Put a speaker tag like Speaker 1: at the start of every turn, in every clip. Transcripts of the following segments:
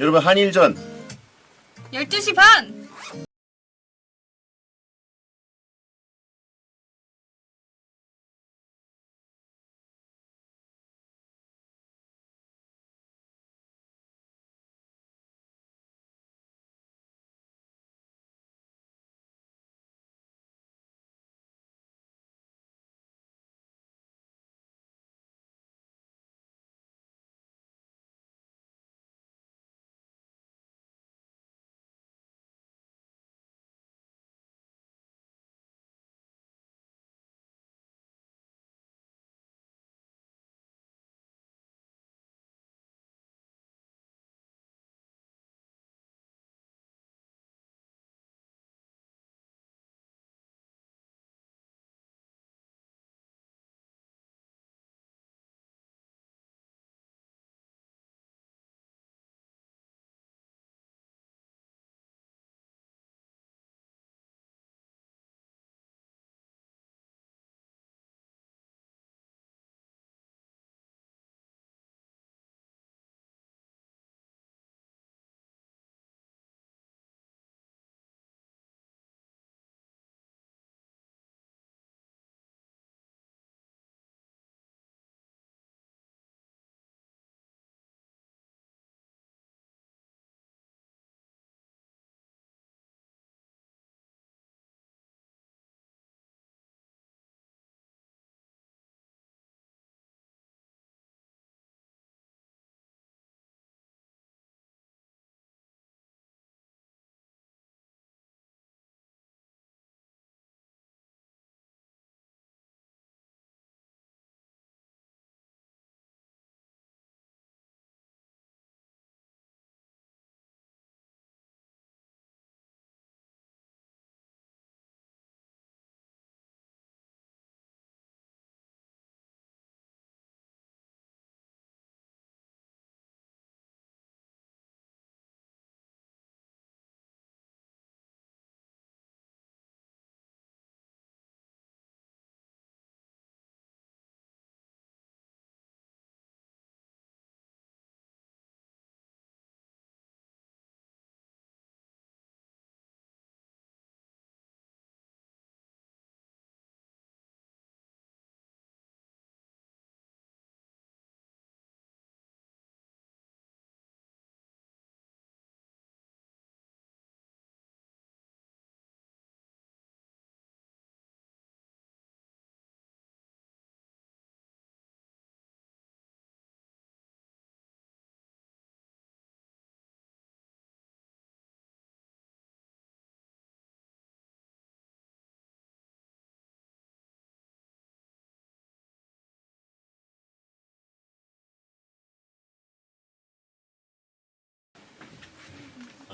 Speaker 1: 여러분 한일전
Speaker 2: 12시 반!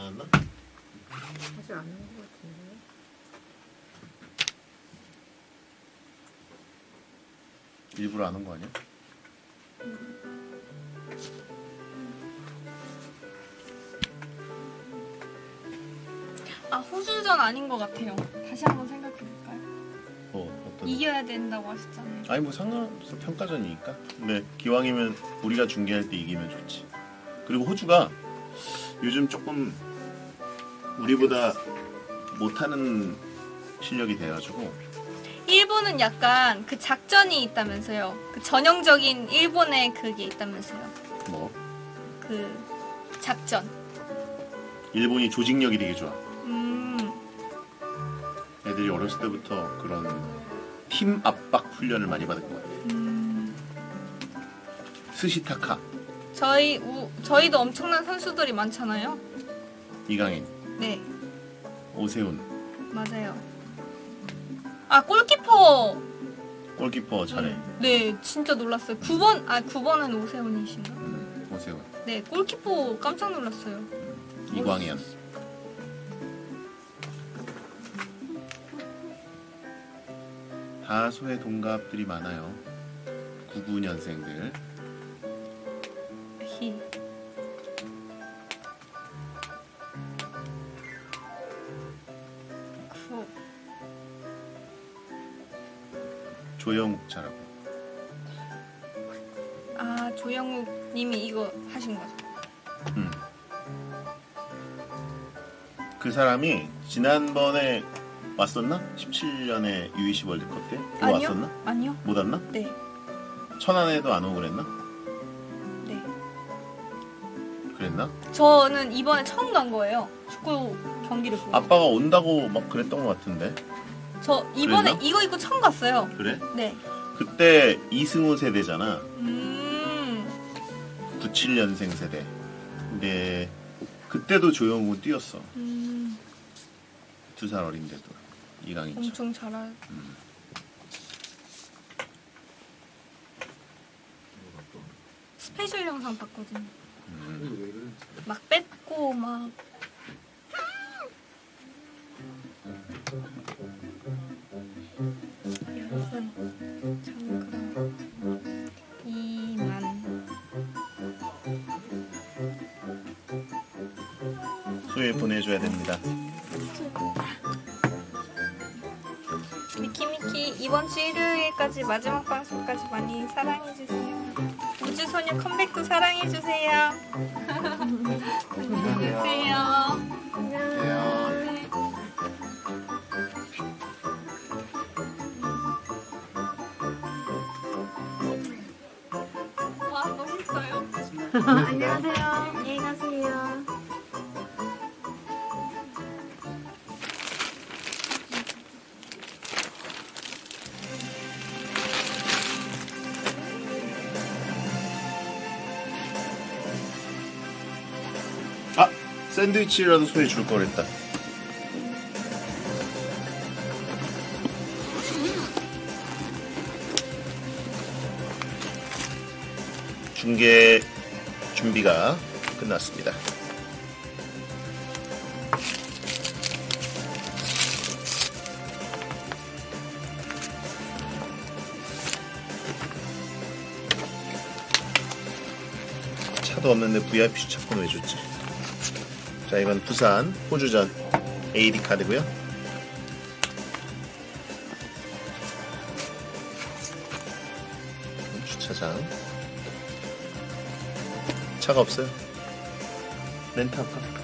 Speaker 1: 안 왔나?
Speaker 3: 아직 안 오는 것 같은데.
Speaker 1: 일부러 안 온 거 아니야?
Speaker 2: 아, 호주전 아닌 것 같아요. 다시 한번 생각해 볼까요?
Speaker 1: 어 어떤?
Speaker 2: 이겨야 된다고 하셨잖아요.
Speaker 1: 아니 뭐 상관없어 평가전이니까. 근데 기왕이면 우리가 중계할 때 이기면 좋지. 그리고 호주가 요즘 조금 우리보다 못하는 실력이 돼가지고
Speaker 2: 일본은 약간 그 작전이 있다면서요. 그 전형적인 일본의 그게 있다면서요.
Speaker 1: 뭐
Speaker 2: 그 작전.
Speaker 1: 일본이 조직력이 되게 좋아.
Speaker 2: 음,
Speaker 1: 애들이 어렸을 때부터 그런 팀 압박 훈련을 많이 받을 것 같아.
Speaker 2: 음.
Speaker 1: 스시타카,
Speaker 2: 저희 우, 저희도 엄청난 선수들이 많잖아요.
Speaker 1: 이강인,
Speaker 2: 네,
Speaker 1: 오세훈,
Speaker 2: 맞아요. 아 골키퍼.
Speaker 1: 골키퍼 잘해.
Speaker 2: 네, 진짜 놀랐어요. 9번 아 9번은 오세훈이신가?
Speaker 1: 음, 오세훈,
Speaker 2: 네, 골키퍼 깜짝 놀랐어요.
Speaker 1: 이광현. 다소의 동갑들이 많아요. 99년생들.
Speaker 2: 히.
Speaker 1: 조영욱 잘하고.
Speaker 2: 아 조영욱 님이 이거 하신 거죠?
Speaker 1: 음. 그 사람이 지난번에 왔었나? 17년에 U20 월드컵 때? 그거
Speaker 2: 아니요.
Speaker 1: 왔었나?
Speaker 2: 아니요.
Speaker 1: 못 왔나?
Speaker 2: 네.
Speaker 1: 천안에도 안 오고 그랬나?
Speaker 2: 네.
Speaker 1: 그랬나?
Speaker 2: 저는 이번에 처음 간 거예요. 축구 경기를 보고.
Speaker 1: 아빠가 온다고 막 그랬던 것 같은데.
Speaker 2: 저 이번에
Speaker 1: 그랬나?
Speaker 2: 이거 입고 처음 갔어요.
Speaker 1: 그래?
Speaker 2: 네.
Speaker 1: 그때 이승우 세대잖아.
Speaker 2: 음.
Speaker 1: 97년생 세대. 근데 그때도 조영우 뛰었어.
Speaker 2: 음.
Speaker 1: 두 살 어린데도 이강인처럼.
Speaker 2: 엄청 잘하. 스페셜 영상 봤거든요.
Speaker 1: 음.
Speaker 2: 막 뺏고 막.
Speaker 1: 소에 보내줘야 됩니다.
Speaker 2: 미키미키 이번 주 일요일까지 마지막 방송까지 많이 사랑해주세요. 우주소녀 컴백도 사랑해주세요. 안녕히 계세요. 네. 와 멋있어요.
Speaker 3: 안녕하세요. 가세요.
Speaker 1: 샌드위치라도 소에 줄 거랬다. 중계 준비가 끝났습니다. 차도 없는데 VIP 주차권 왜 줬지? 자 이건 부산 호주전 AD 카드고요. 주차장 차가 없어요. 렌트할까?